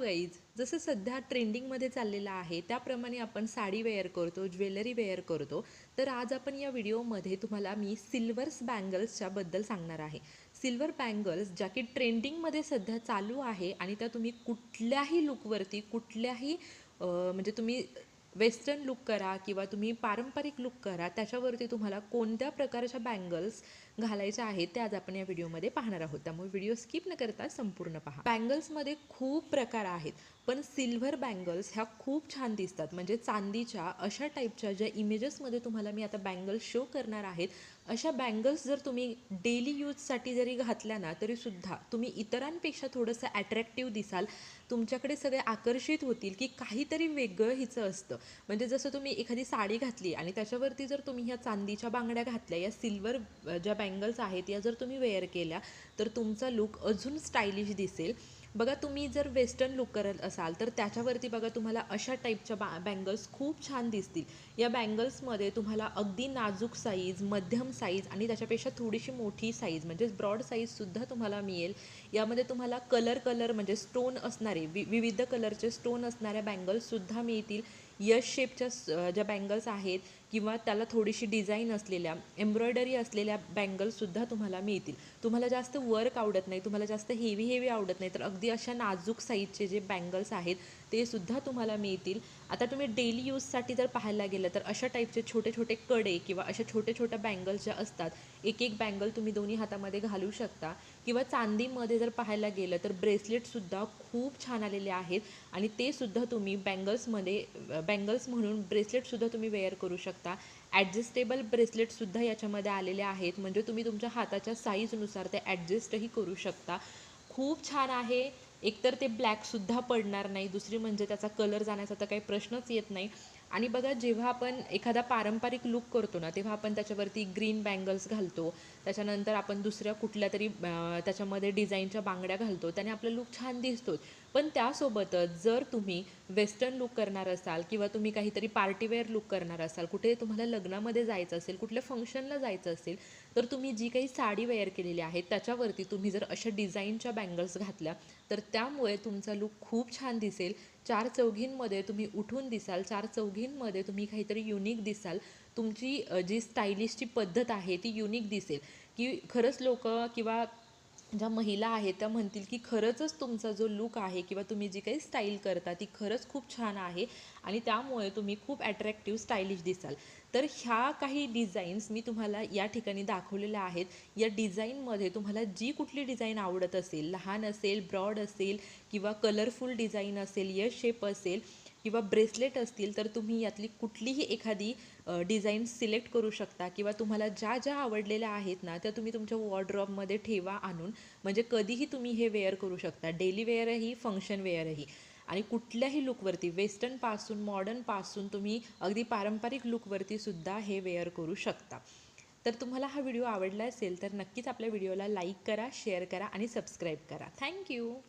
Guys जसं सध्या ट्रेंडिंगमध्ये चाललेलं आहे त्याप्रमाणे आपण साडी वेअर करतो ज्वेलरी वेअर करतो. तर आज आपण या व्हिडिओमध्ये तुम्हाला मी सिल्वर्स बँगल्सच्याबद्दल सांगणार आहे. सिल्वर बँगल्स ज्या की ट्रेंडिंगमध्ये सध्या चालू आहे आणि त्या तुम्ही कुठल्याही लुकवरती कुठल्याही म्हणजे तुम्ही वेस्टर्न लुक करा किंवा तुम्ही पारंपरिक लुक करा त्याच्यावरती तुम्हाला कोणत्या प्रकारच्या बँगल्स घालायच्या आहेत ते आज आपण या व्हिडिओमध्ये पाहणार आहोत. त्यामुळे व्हिडिओ स्किप न करता संपूर्ण पहा. बँगल्समध्ये खूप प्रकार आहेत पण सिल्व्हर बँगल्स ह्या खूप छान दिसतात. म्हणजे चांदीच्या अशा टाईपच्या ज्या इमेजेसमध्ये तुम्हाला मी आता बँगल्स शो करणार आहेत अशा बँगल्स जर तुम्ही डेली यूजसाठी जरी घातल्या ना तरीसुद्धा तुम्ही इतरांपेक्षा थोडंसं ॲट्रॅक्टिव्ह दिसाल. तुमच्याकडे सगळे आकर्षित होतील की काहीतरी वेगळं हिचं असतं. म्हणजे जसं तुम्ही एखादी साडी घातली आणि त्याच्यावरती जर तुम्ही ह्या चांदीच्या बांगड्या घातल्या या सिल्वर ज्या बँगल्स आहेत या जर तुम्ही वेअर केल्या तर तुमचा लुक अजून स्टायलिश दिसेल. बघा तुम्ही जर वेस्टर्न लुक करत असाल तर त्याच्यावरती बघा तुम्हाला अशा टाईपच्या बा बँगल्स खूप छान दिसतील. या बँगल्समध्ये तुम्हाला अगदी नाजूक साईज मध्यम साईज आणि त्याच्यापेक्षा थोडीशी मोठी साईज म्हणजे ब्रॉड साईजसुद्धा तुम्हाला मिळेल. यामध्ये तुम्हाला कलर कलर म्हणजे स्टोन असणारे वि विविध कलरचे स्टोन असणाऱ्या बँगल्ससुद्धा मिळतील. यश शेपच्या ज्या बँगल्स आहेत किंवा त्याला थोडीशी डिझाईन असलेल्या एम्ब्रॉयडरी असलेल्या बँगल्ससुद्धा तुम्हाला मिळतील. तुम्हाला जास्त वर्क आवडत नाही तुम्हाला जास्त हेवी हेवी आवडत नाही तर अगदी अशा नाजूक साईजचे जे बँगल्स आहेत ते सुद्धा तुम्हाला मिळतील. आता तुम्ही डेली यूजसाठी जर पाहायला गेलं तर अशा टाईपचे छोटे छोटे कडे किंवा अशा छोट्या छोट्या बँगल्स ज्या असतात एक एक बँगल तुम्ही दोन्ही हातामध्ये घालू शकता. किंवा चांदीमध्ये जर पाहायला गेलं तर ब्रेसलेटसुद्धा खूप छान आलेले आहेत आणि ते सुद्धा तुम्ही बँगल्समध्ये बँगल्स म्हणून ब्रेसलेटसुद्धा तुम्ही वेअर करू शकता. ॲडजस्टेबल ब्रेसलेटसुद्धा याच्यामध्ये आलेले आहेत. म्हणजे तुम्ही तुमच्या हाताच्या साईजनुसार ते ॲडजस्टही करू शकता. खूप छान आहे. एकतर ते ब्लॅकसुद्धा पडणार नाही दुसरी म्हणजे त्याचा कलर जाण्याचा तर काही प्रश्नच येत नाही. आणि बघा जेव्हा आपण एखादा पारंपरिक लुक करतो ना तेव्हा आपण त्याच्यावरती ग्रीन बँगल्स घालतो. त्याच्यानंतर आपण दुसऱ्या कुठल्या तरी त्याच्यामध्ये डिझाईनच्या बांगड्या घालतो. त्याने आपला लुक छान दिसतो पण त्यासोबतच जर तुम्ही वेस्टर्न लुक करणार असाल किंवा तुम्ही काहीतरी पार्टीवेअर लुक करणार असाल कुठे तुम्हाला लग्नामध्ये जायचं असेल कुठल्या फंक्शनला जायचं असेल तर तुम्ही जी काही साडी वेअर केलेली आहे त्याच्यावरती तुम्ही जर अशा डिझाईनच्या बँगल्स घातल्या तर त्यामुळे तुमचा लुक खूप छान दिसेल. चार चौघींमध्ये तुम्ही उठून दिसाल चार चौघींमध्ये तुम्ही काहीतरी युनिक दिसाल. तुमची जी स्टायलिशची पद्धत आहे ती युनिक दिसेल. की खरंच लोक किंवा ज्या महिला आहेत त्या म्हणतील की खरंचच तुमचा जो लुक आहे किंवा तुम्ही जी काही स्टाईल करता ती खरंच खूप छान आहे आणि त्यामुळे तुम्ही खूप ॲट्रॅक्टिव्ह स्टायलिश दिसाल. तर ह्या काही डिझाईन्स मी तुम्हाला या ठिकाणी दाखवलेल्या आहेत. या डिझाईनमध्ये तुम्हाला जी कुठली डिझाईन आवडत असेल लहान असेल ब्रॉड असेल किंवा कलरफुल डिझाईन असेल यश शेप असेल किंवा ब्रेसलेट असतील तर तुम्ही यातली कुठलीही एखादी डिझाईन सिलेक्ट करू शकता किंवा तुम्हाला ज्या ज्या आवडलेल्या आहेत ना त्या तुम्ही तुमच्या वॉर्ड्रॉपमध्ये ठेवा आणून. म्हणजे कधीही तुम्ही हे वेअर करू शकता. डेली वेअरही फंक्शन वेअरही. आणि कुठल्याही लुकवरती वेस्टर्नपासून मॉडर्नपासून तुम्ही अगदी पारंपरिक लुकवरती सुद्धा हे वेअर करू शकता. तर तुम्हाला हा व्हिडिओ आवडला असेल तर नक्कीच आपल्या व्हिडिओला लाईक करा शेअर करा आणि सबस्क्राईब करा. थँक्यू!